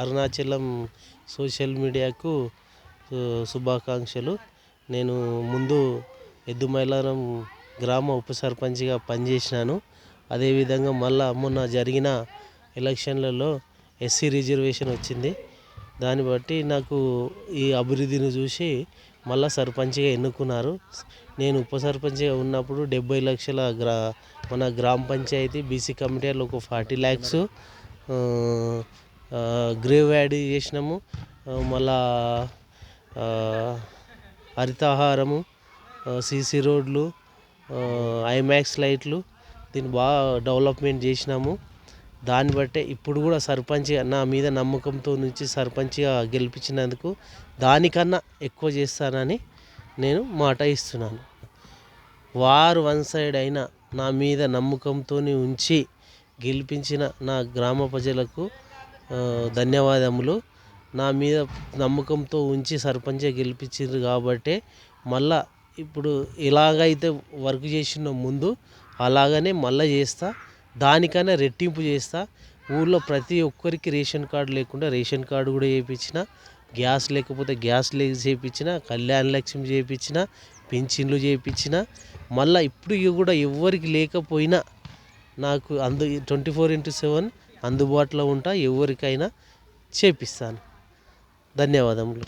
Arunachalam social మీడియాకు శుభాకాంక్షలు. నేను ముందు ఎద్దుమైలారం గ్రామ ఉప సర్పంచ్గా పనిచేసినాను. అదేవిధంగా మళ్ళా మొన్న జరిగిన ఎలక్షన్లలో ఎస్సీ రిజర్వేషన్ వచ్చింది. దాన్ని బట్టి నాకు ఈ అభివృద్ధిని చూసి మళ్ళా సర్పంచ్గా ఎన్నుకున్నారు. నేను ఉప సర్పంచ్గా ఉన్నప్పుడు డెబ్బై లక్షల గ్రా మన గ్రామ పంచాయతీ బీసీ కమిటీలో ఒక ఫార్టీ ల్యాక్స్ గ్రేవ్ యాడ్ చేసినాము. మళ్ళా హరితహారము సీసీ రోడ్లు ఐమాక్స్ లైట్లు దీన్ని బాగా డెవలప్మెంట్ చేసినాము. దాన్ని బట్టే ఇప్పుడు కూడా సర్పంచ్ నా మీద నమ్మకంతో నుంచి సర్పంచ్గా గెలిపించినందుకు దానికన్నా ఎక్కువ చేస్తానని నేను మాట ఇస్తున్నాను. వారు వన్ సైడ్ అయినా నా మీద నమ్మకంతో ఉంచి గెలిపించిన నా గ్రామ ప్రజలకు ధన్యవాదములు. నా మీద నమ్మకంతో ఉంచి సర్పంచ్గా గెలిపించారు కాబట్టే మళ్ళా ఇప్పుడు ఎలాగైతే వర్క్ చేసినో ముందు అలాగనే మళ్ళీ చేస్తా దానికన్నా రెట్టింపు చేస్తా. ఊళ్ళో ప్రతి ఒక్కరికి రేషన్ కార్డు లేకుండా రేషన్ కార్డు కూడా చేయించిన గ్యాస్ లేకపోతే గ్యాస్ లేక చేయించిన కళ్యాణ లక్ష్మి చేయించిన పింఛన్లు చేయించిన మళ్ళీ ఇప్పుడు కూడా ఎవరికి లేకపోయినా నాకు అందు ట్వంటీ ఫోర్ ఇంటూ సెవెన్ అందుబాటులో ఉంటా ఎవరికైనా చేపిస్తాను. ధన్యవాదములు.